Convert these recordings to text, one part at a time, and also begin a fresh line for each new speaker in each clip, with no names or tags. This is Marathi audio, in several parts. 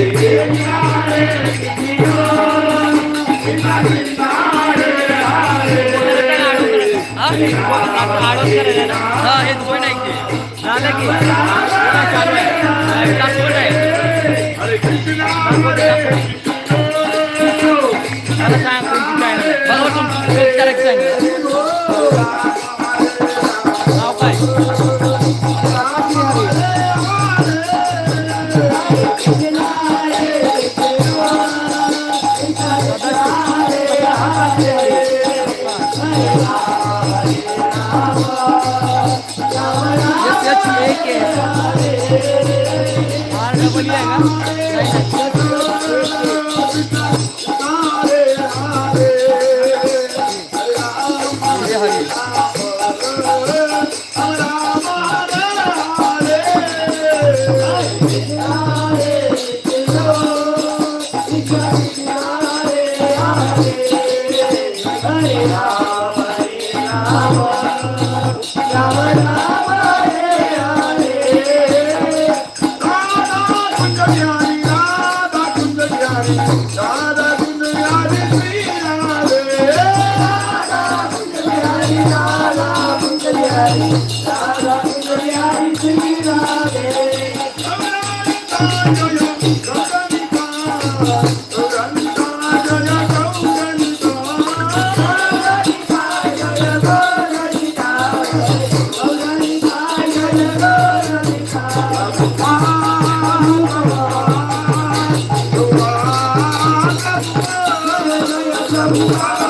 हा हे दोन आहे की झालं की चालू आहे आहे मला सांग काय नाव काय एक आहे आर डबल आहे का हरे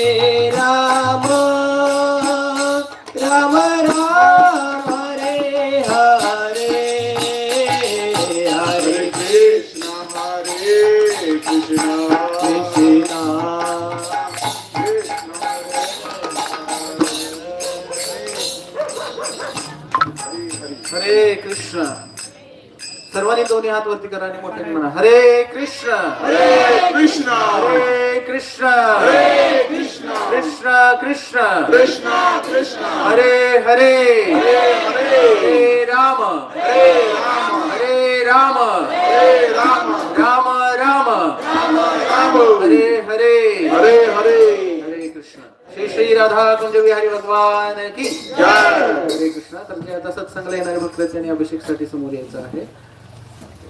कृष्ण.
सर्वांनी दोन्ही हात वरती करा आणि मोठ्याने म्हणा. हरे कृष्ण.
हरे कृष्ण.
हरे कृष्ण.
हरे कृष्ण.
कृष्ण कृष्ण.
कृष्ण कृष्ण.
हरे हरे.
हरे
हरे. राम.
हरे राम.
हरे राम.
हरे राम.
राम राम.
राम राम.
हरे हरे.
हरे
श्री राधा कुंज विहारी भगवान की
जय.
हरे कृष्ण. तर जे आता सत्संगला येणारे भक्त त्यांनी अभिषेकसाठी समोर यायचं आहे.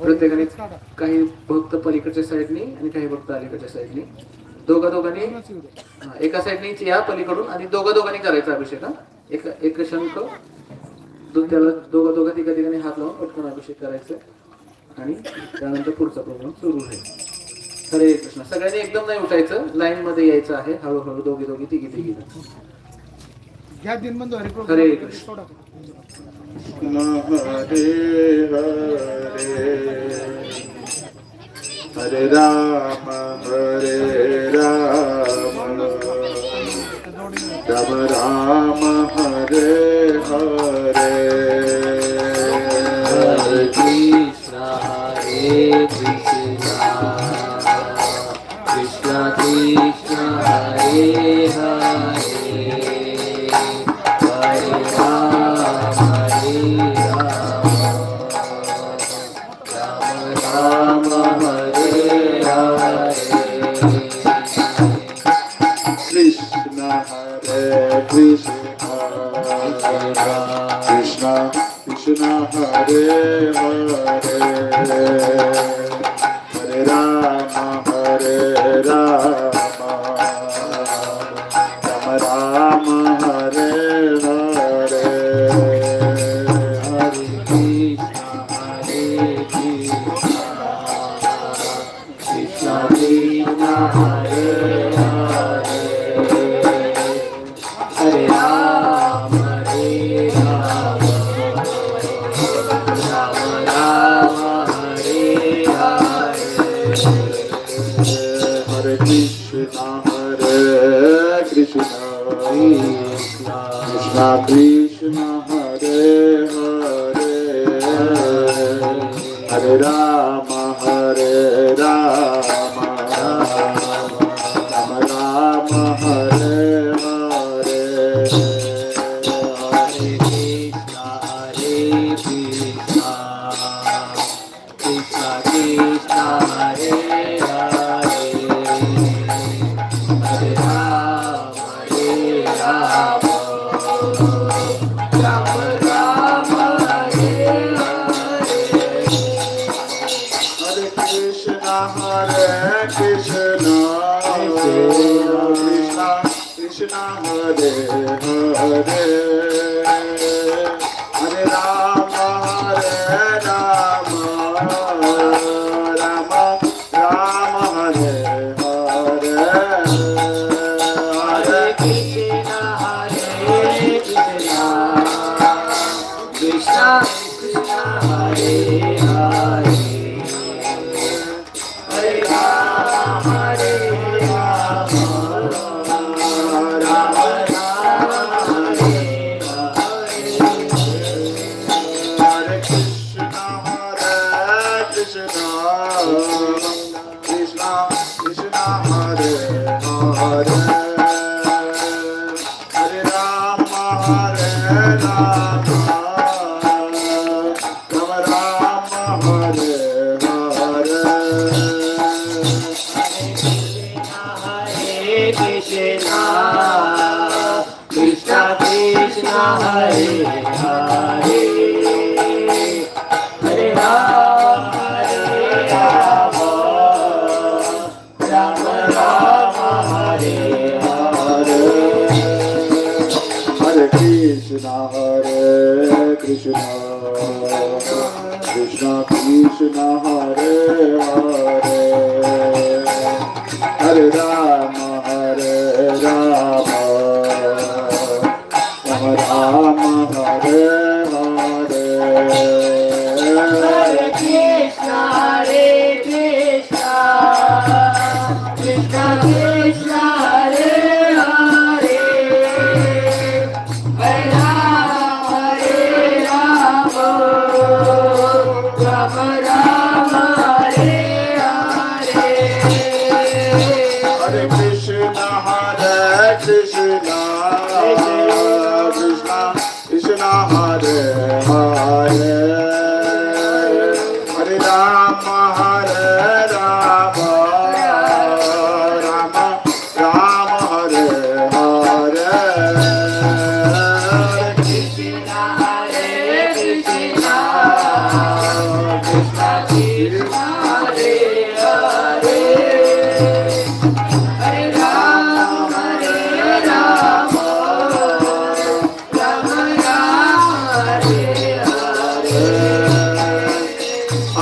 प्रत्येकाने काही भक्त पलीकडच्या साईडनी आणि काही भक्त अलीकडच्या साईडनी. दोघा दोघांनी एका साईडनी या पलीकडून आणि दोघा दोघांनी करायचा अभिषेक हा. एक एक शंख त्याला दोघा दोघा तिघा ठिकाणी हात लावून पटकन अभिषेक करायचं. आणि त्यानंतर पुढचा प्रोग्राम सुरू होईल हरे कृष्ण सगळ्यांनी एकदम नाही उठायचं. लाईन मध्ये यायचं आहे. हळूहळू दोघी दोघी तिघी तिघी.
हरे
कृष्ण.
हरे हरे हरे राम हरे Ram. Ram Ram Hare Hare
Hare Hare Hare Rama.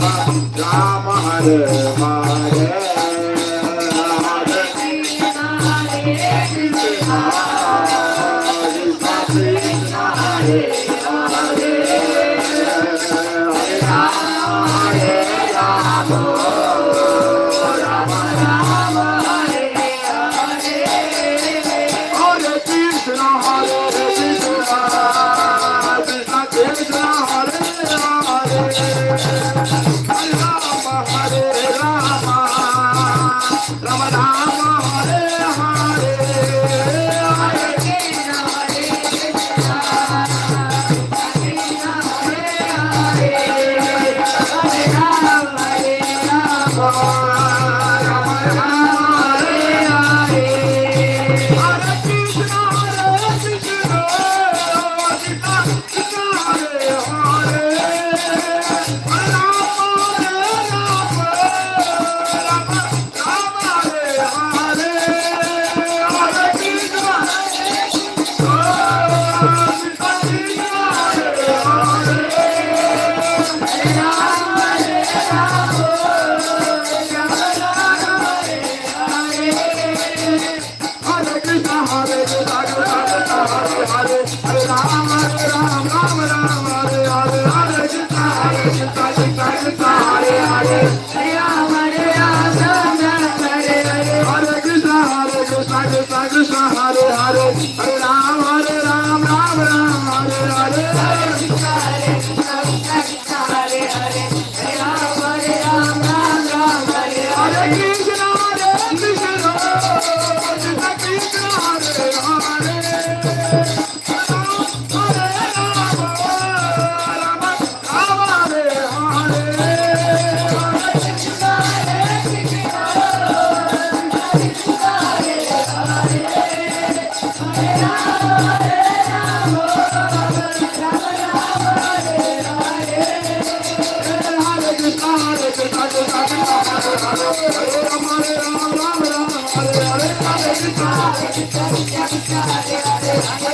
Ram Ram हर हर
你是不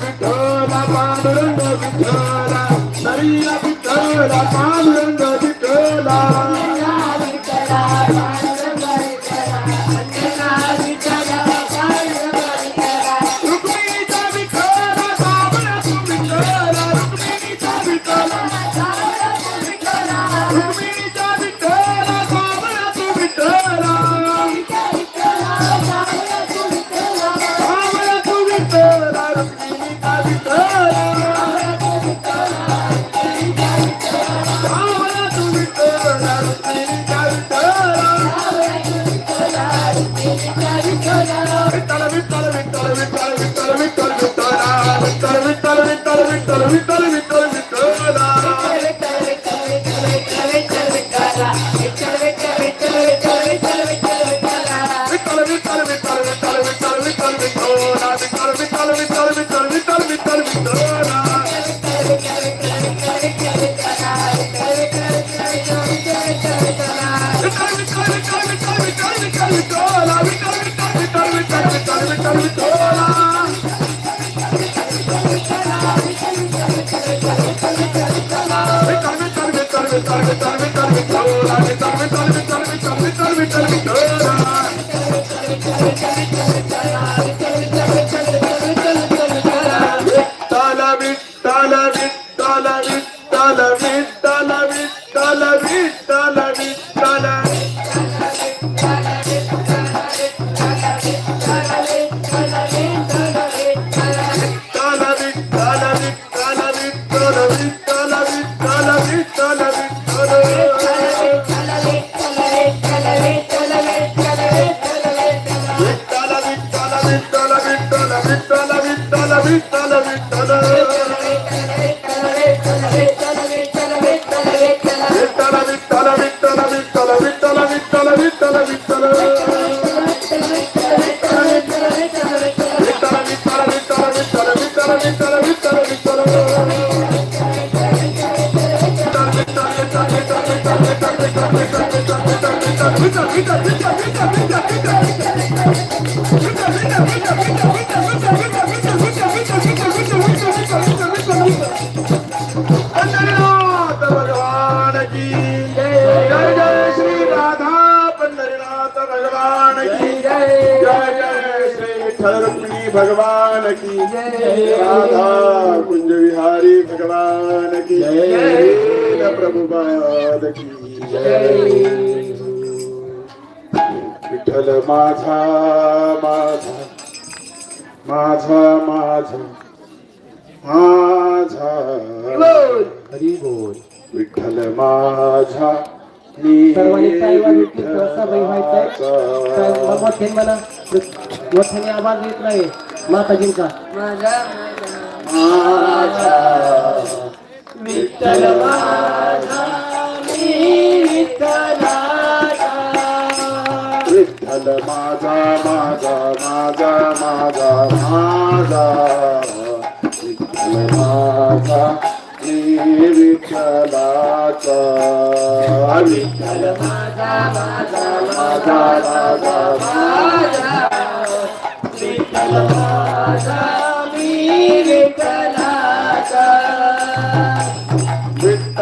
பிட்டோரா பாண்டுரண்டோ பிட்டோரா Vital, Vital, Vital, Vital, Vital, Vital, Vital, Vital, Vital, Vital, Vital, Vital, Vital, Vital, भगवान की जय जय जय श्री विठ्ठल रुक्मिणी भगवान की जय राधा कुंज विहारी भगवान की जय प्रभुपाद की जय। विठ्ठल माझा माझा माझा माझा माझा।
हरी बोल।
विठ्ठल माझा
सर्वांनी सहभागी व्हायचंय मोठ्याने मला मोठ्याने नाही. माताजींचा.
माझा
माझा
माझा. माझा माझा माझा. विठ्ठलाचा. विठ्ठल
माझा माझा
माझा माझा माझा
विठ्ठल माझा मी विठ्ठलाचा.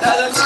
Tell them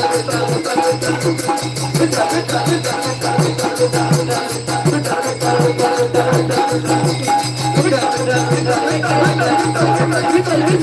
Hadi